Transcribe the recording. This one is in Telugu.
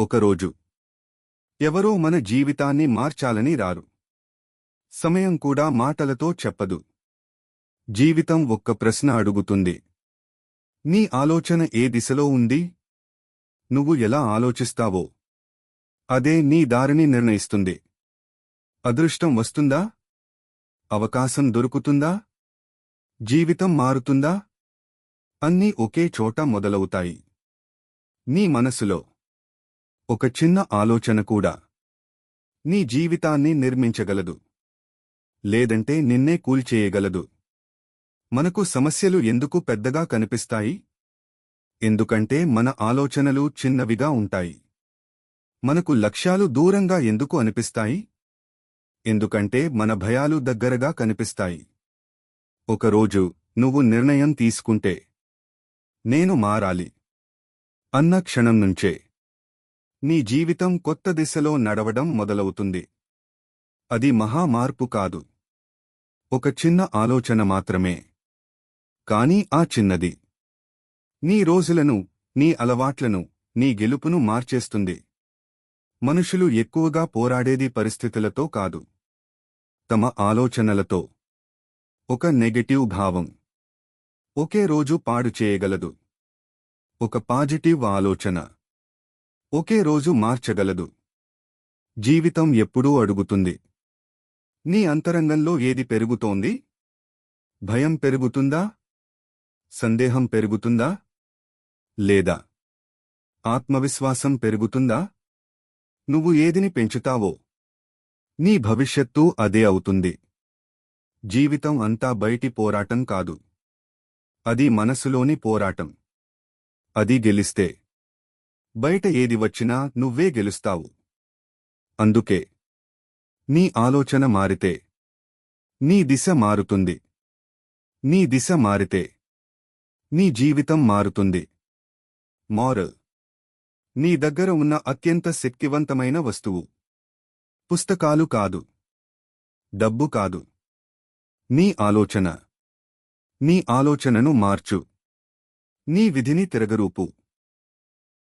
ఒకరోజు. ఎవరో మన జీవితాన్ని మార్చాలని రారు. సమయం కూడా మాటలతో చెప్పదు. జీవితం ఒక్క ప్రశ్న అడుగుతుంది. నీ ఆలోచన ఏ దిశలో ఉంది? నువ్వు ఎలా ఆలోచిస్తావో? అదే నీ దారిని నిర్ణయిస్తుంది. అదృష్టం వస్తుందా? అవకాశం దొరుకుతుందా? జీవితం మారుతుందా? అన్నీ ఒకే చోట మొదలవుతాయి. నీ మనసులో. ఒక చిన్న ఆలోచన కూడా. నీ జీవితాన్ని నిర్మించగలదు. లేదంటే నిన్నే కూల్చేయగలదు మనకు సమస్యలు ఎందుకు పెద్దగా కనిపిస్తాయి? ఎందుకంటే మన ఆలోచనలు చిన్నవిగా ఉంటాయి. మనకు లక్ష్యాలు దూరంగా ఎందుకు అనిపిస్తాయి? ఎందుకంటే మన భయాలు దగ్గరగా కనిపిస్తాయి. ఒకరోజు నువ్వు నిర్ణయం తీసుకుంటే నేను మారాలి. అన్న క్షణం నుంచే. నీ జీవితం కొత్త దిశలో నడవడం మొదలవుతుంది. అది మహా మార్పు కాదు. ఒక చిన్న ఆలోచన మాత్రమే. కాని ఆ చిన్నది. నీ రోజులను నీ అలవాట్లను నీ గెలుపును మార్చేస్తుంది. మనుషులు ఎక్కువగా పోరాడేది పరిస్థితులతో కాదు. తమ ఆలోచనలతో. ఒక నెగటివ్ భావం. ఒకే రోజు పాడు చేయగలదు. ఒక పాజిటివ్ ఆలోచన. ఒకే రోజు మార్చగలదు. జీవితం ఎప్పుడూ అడుగుతుంది. నీ అంతరంగంలో ఏది పెరుగుతోంది? భయం పెరుగుతుందా? సందేహం పెరుగుతుందా? లేదా? ఆత్మవిశ్వాసం పెరుగుతుందా? నువ్వు ఏదిని పెంచుతావో? నీ భవిష్యత్తు అదే అవుతుంది. జీవితం అంతా బయటి పోరాటం కాదు. అది మనసులోని పోరాటం. అది గెలిస్తే బయట ఏది వచ్చినా నువ్వే గెలుస్తావు. అందుకే నీ ఆలోచన మారితే నీ దిశ మారుతుంది. నీ దిశ మారితే నీ జీవితం మారుతుంది. మారల్ నీ దగ్గర ఉన్న అత్యంత శక్తివంతమైన వస్తువు. పుస్తకాలు కాదు. డబ్బు కాదు. నీ ఆలోచన. నీ ఆలోచనను మార్చు. నీ విధిని తిరగరూపు.